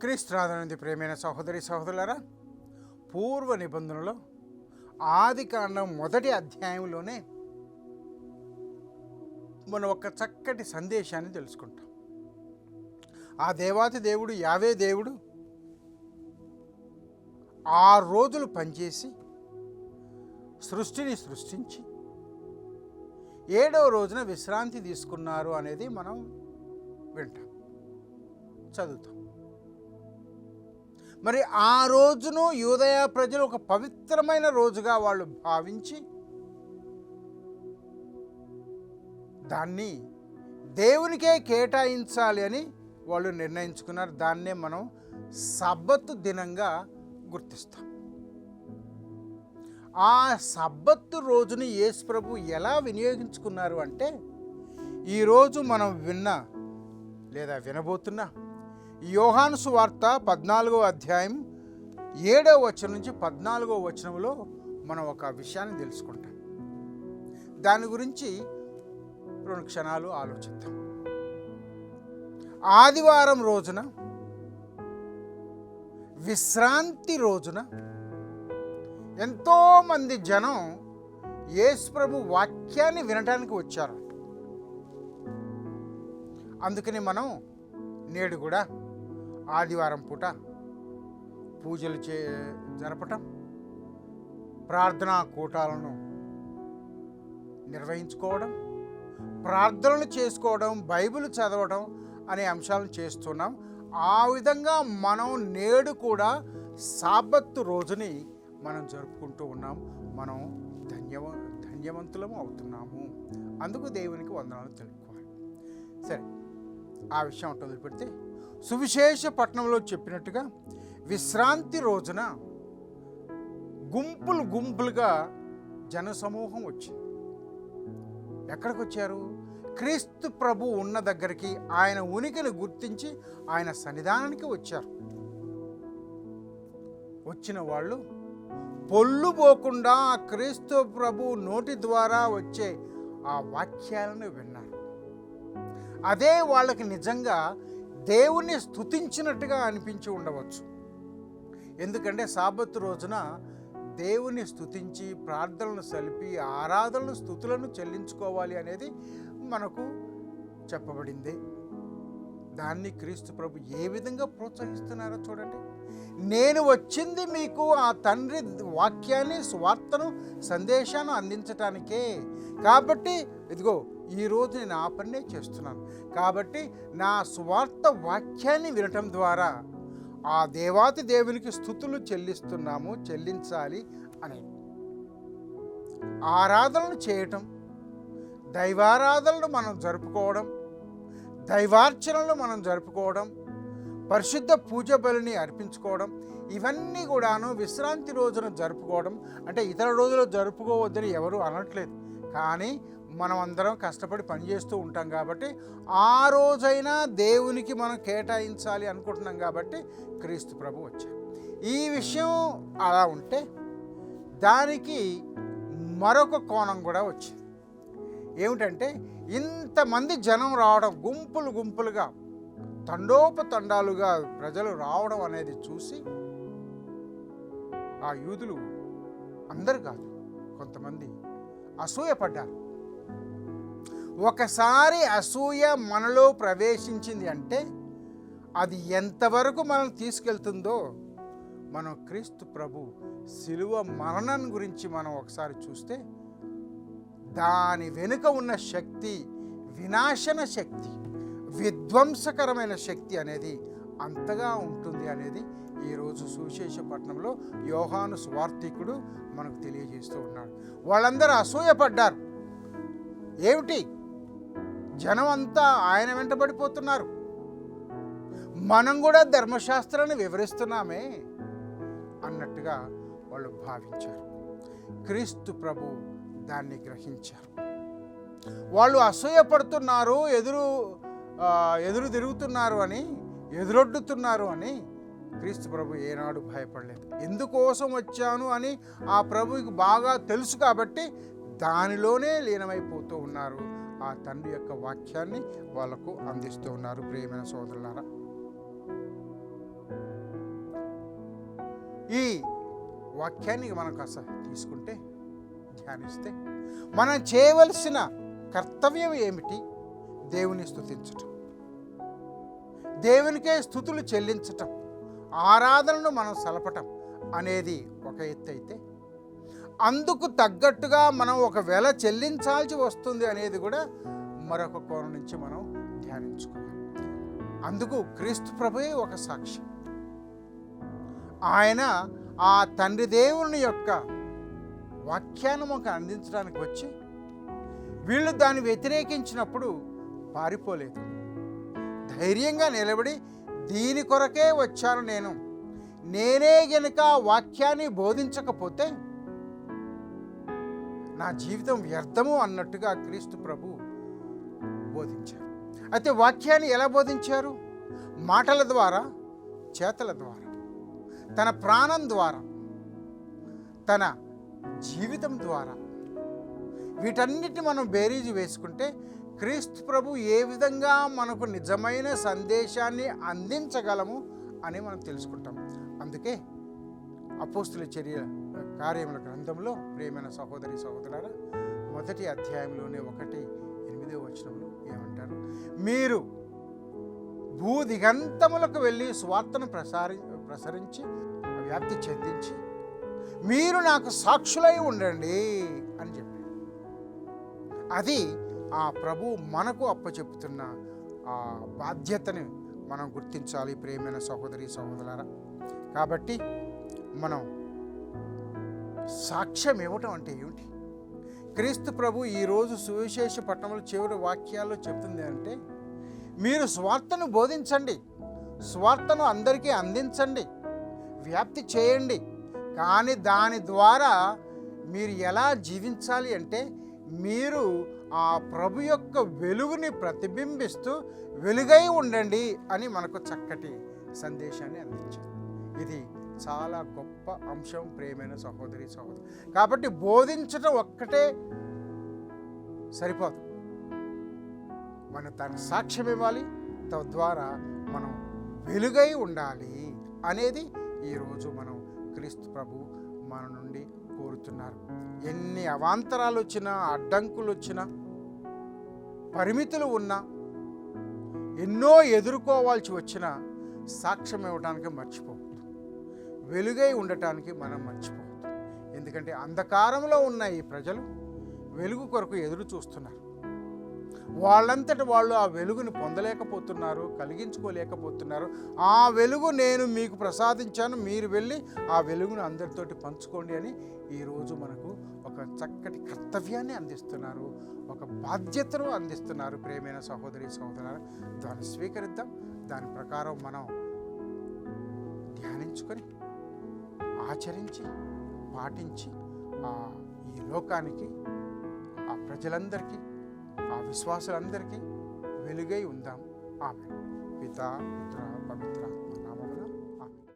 క్రీస్తునాథనంది ప్రేమైన సహోదరి సహోదరులరా పూర్వ నిబంధనలో ఆది కాండం మొదటి అధ్యాయంలోనే మనం ఒక చక్కటి సందేశాన్ని తెలుసుకుంటాం. ఆ దేవాతి దేవుడు యావే దేవుడు ఆ రోజులు పనిచేసి సృష్టిని సృష్టించి ఏడవ రోజున విశ్రాంతి తీసుకున్నారు అనేది మనం వింటాం చదువుతాం. మరి ఆ రోజును యూదయ ప్రజలు ఒక పవిత్రమైన రోజుగా వాళ్ళు భావించి దాన్ని దేవునికే కేటాయించాలి అని వాళ్ళు నిర్ణయించుకున్నారు. దాన్నే మనం సబ్బత్తు దినంగా గుర్తిస్తాం. ఆ సబ్బత్తు రోజుని యేసు ప్రభు ఎలా వినియోగించుకున్నారు అంటే ఈరోజు మనం విన్న లేదా వినబోతున్న యోహాను సువార్త పద్నాలుగో అధ్యాయం ఏడవ వచనం నుంచి పద్నాలుగో వచనంలో మనం ఒక విషయాన్ని తెలుసుకుంటాం. దాని గురించి రెండు క్షణాలు ఆలోచిద్దాం. ఆదివారం రోజున విశ్రాంతి రోజున ఎంతోమంది జనం యేసు ప్రభు వాక్యాన్ని వినటానికి వచ్చారు. అందుకని మనం నేడు కూడా ఆదివారం పూట పూజలు చే జరపటం ప్రార్థనా కూటాలను నిర్వహించుకోవడం ప్రార్థనలు చేసుకోవడం బైబిల్ చదవడం అనే అంశాలను చేస్తున్నాం. ఆ విధంగా మనం నేడు కూడా సాబత్తు రోజుని మనం జరుపుకుంటూ ఉన్నాం. మనం ధన్యవ ధన్యవంతులము అవుతున్నాము. అందుకు దేవునికి వందనాలు తెలుపుకోవాలి. సరే ఆ విషయం వదిలిపెడితే సువిశేష పట్టణంలో చెప్పినట్టుగా విశ్రాంతి రోజున గుంపులు గుంపులుగా జనసమూహం వచ్చింది. ఎక్కడికి వచ్చారు క్రీస్తు ప్రభు ఉన్న దగ్గరికి ఆయన ఉనికిని గుర్తించి ఆయన సన్నిధానానికి వచ్చారు. వచ్చిన వాళ్ళు పొల్లు పోకుండా క్రీస్తు ప్రభు నోటి ద్వారా వచ్చే ఆ వాక్యాలను విన్నారు. అదే వాళ్ళకి నిజంగా దేవుణ్ణి స్థుతించినట్టుగా అనిపించి ఉండవచ్చు. ఎందుకంటే సాబత్తు రోజున దేవుని స్థుతించి ప్రార్థనలు సలిపి ఆరాధనలు స్థుతులను చెల్లించుకోవాలి అనేది మనకు చెప్పబడింది. దాన్ని క్రీస్తు ప్రభు ఏ విధంగా ప్రోత్సహిస్తున్నారో చూడండి. నేను వచ్చింది మీకు ఆ తండ్రి వాక్యాన్ని స్వార్థను సందేశాన్ని అందించటానికే. కాబట్టి ఇదిగో ఈరోజు నేను ఆ పనే చేస్తున్నాను. కాబట్టి నా స్వార్థ వాక్యాన్ని వినటం ద్వారా ఆ దేవాతి దేవునికి స్థుతులు చెల్లిస్తున్నాము చెల్లించాలి అని. ఆరాధనలు చేయటం దైవారాధనలు మనం జరుపుకోవడం దైవార్చనలు మనం జరుపుకోవడం పరిశుద్ధ పూజ బలిని అర్పించుకోవడం ఇవన్నీ కూడాను విశ్రాంతి రోజున జరుపుకోవడం అంటే ఇతర రోజులు జరుపుకోవద్దని ఎవరు అనట్లేదు. కానీ మనం అందరం కష్టపడి పనిచేస్తూ ఉంటాం కాబట్టి ఆ రోజైనా దేవునికి మనం కేటాయించాలి అనుకుంటున్నాం కాబట్టి క్రీస్తు ప్రభు వచ్చారు ఈ విషయం అలా ఉంటే దానికి మరొక కోణం కూడా వచ్చింది. ఏమిటంటే ఇంతమంది జనం రావడం గుంపులు గుంపులుగా తండోపతండాలుగా ప్రజలు రావడం అనేది చూసి ఆ యూదులు అందరు కాదు కొంతమంది అసూయపడ్డారు ఒకసారి అసూయ మనలో ప్రవేశించింది అంటే అది ఎంతవరకు మనం తీసుకెళ్తుందో మనం క్రీస్తు ప్రభు శిలువ మరణం గురించి మనం ఒకసారి చూస్తే దాని వెనుక ఉన్న శక్తి వినాశన శక్తి విధ్వంసకరమైన శక్తి అనేది అంతగా ఉంటుంది అనేది ఈరోజు సువిశేషపట్నంలో యోహాను స్వార్థికుడు మనకు తెలియజేస్తూ ఉన్నాడు. వాళ్ళందరూ అసూయపడ్డారు. ఏమిటి? జనం అంతా ఆయన వెంటబడిపోతున్నారు మనం కూడా ధర్మశాస్త్రాన్ని వివరిస్తున్నామే అన్నట్టుగా వాళ్ళు భావించారు. క్రీస్తు ప్రభు దాన్ని గ్రహించారు. వాళ్ళు అసూయపడుతున్నారు ఎదురు ఎదురు తిరుగుతున్నారు అని ఎదురొడ్డుతున్నారు అని క్రీస్తు ప్రభు ఏనాడు భయపడలేదు. ఎందుకోసం వచ్చాను అని ఆ ప్రభుకి బాగా తెలుసు కాబట్టి దానిలోనే లీనమైపోతూ ఉన్నారు. ఆ తండ్రి యొక్క వాక్యాన్ని వాళ్ళకు అందిస్తూ ఉన్నారు. ప్రియమైన సోదరులారా ఈ వాక్యాన్ని మనం కాస్త తీసుకుంటే ధ్యానిస్తే మనం చేయవలసిన కర్తవ్యం ఏమిటి? దేవుని స్థుతించటం దేవునికే స్థుతులు చెల్లించటం ఆరాధనను మనం సలపటం అనేది ఒక ఎత్తు అయితే అందుకు తగ్గట్టుగా మనం ఒకవేళ చెల్లించాల్సి వస్తుంది అనేది కూడా మరొక కోణం నుంచి మనం ధ్యానించుకోవాలి. అందుకు క్రీస్తు ప్రభుయే ఒక సాక్షి. ఆయన ఆ తండ్రి దేవుని యొక్క వాక్యాన్ని మాకు అందించడానికి వచ్చి వీళ్ళు దాన్ని వ్యతిరేకించినప్పుడు పారిపోలేదు. ధైర్యంగా నిలబడి దీని కొరకే వచ్చాను నేను. నేనే గనుక వాక్యాన్ని బోధించకపోతే నా జీవితం వ్యర్థము అన్నట్టుగా క్రీస్తు ప్రభు బోధించారు. అయితే వాక్యాన్ని ఎలా బోధించారు? మాటల ద్వారా చేతల ద్వారా తన ప్రాణం ద్వారా తన జీవితం ద్వారా. వీటన్నిటి మనం బేరీజు వేసుకుంటే క్రీస్తు ప్రభు ఏ విధంగా మనకు నిజమైన సందేశాన్ని అందించగలము అని మనం తెలుసుకుంటాం. అందుకే అపోస్తుల చర్య కార్యముల గ్రంథంలో ప్రేమైన సహోదరి సహోదరులారా మొదటి అధ్యాయంలోనే ఒకటి ఎనిమిదో వచనంలో ఏమంటారు? మీరు భూ దిగంతములకు వెళ్ళి స్వార్థను ప్రసారి ప్రసరించి వ్యాప్తి చెందించి మీరు నాకు సాక్షులై ఉండండి అని చెప్పారు అది ఆ ప్రభు మనకు అప్పచెప్తున్న ఆ బాధ్యతని మనం గుర్తించాలి ప్రేమైన సహోదరి సహోదరులారా. కాబట్టి మనం సాక్ష్యం ఇవ్వటం అంటే ఏమిటి? క్రీస్తు ప్రభు ఈరోజు సువిశేష పట్టణంలో చివరి వాక్యాల్లో చెప్తుంది అంటే మీరు స్వార్థను బోధించండి స్వార్థను అందరికీ అందించండి వ్యాప్తి చేయండి. కానీ దాని ద్వారా మీరు ఎలా జీవించాలి అంటే మీరు ఆ ప్రభు యొక్క వెలుగుని ప్రతిబింబిస్తూ వెలుగై ఉండండి అని మనకు చక్కటి సందేశాన్ని అందించారు. ఇది చాలా గొప్ప అంశం ప్రేమైన సహోదరి సహోదరు. కాబట్టి బోధించడం ఒక్కటే సరిపోదు. మనం తన సాక్ష్యం ఇవ్వాలి. తద్వారా మనం వెలుగై ఉండాలి అనేది ఈరోజు మనం క్రీస్తు ప్రభు మన నుండి కోరుతున్నారు. ఎన్ని అవాంతరాలు వచ్చినా అడ్డంకులు వచ్చినా పరిమితులు ఉన్నా ఎన్నో ఎదుర్కోవాల్సి వచ్చినా సాక్ష్యం ఇవ్వడానికి మర్చిపోవద్దు. వెలుగై ఉండటానికి మనం మర్చిపోవద్దు. ఎందుకంటే అంధకారంలో ఉన్న ఈ ప్రజలు వెలుగు కొరకు ఎదురు చూస్తున్నారు. వాళ్ళంతట వాళ్ళు ఆ వెలుగుని పొందలేకపోతున్నారు కలిగించుకోలేకపోతున్నారు. ఆ వెలుగు నేను మీకు ప్రసాదించాను మీరు వెళ్ళి ఆ వెలుగును అందరితోటి పంచుకోండి అని ఈరోజు మనకు ఒక చక్కటి కర్తవ్యాన్ని అందిస్తున్నారు ఒక బాధ్యతను అందిస్తున్నారు ప్రేమైన సహోదరి సహోదరు దాన్ని స్వీకరిద్దాం దాని ప్రకారం మనం ధ్యానించుకొని ఆచరించి పాటించి ఆ ఈ లోకానికి ఆ ప్రజలందరికీ విశ్వాసులందరికీ వెలుగై ఉందాం. ఆమె పిత పుత్ర పవిత్ర.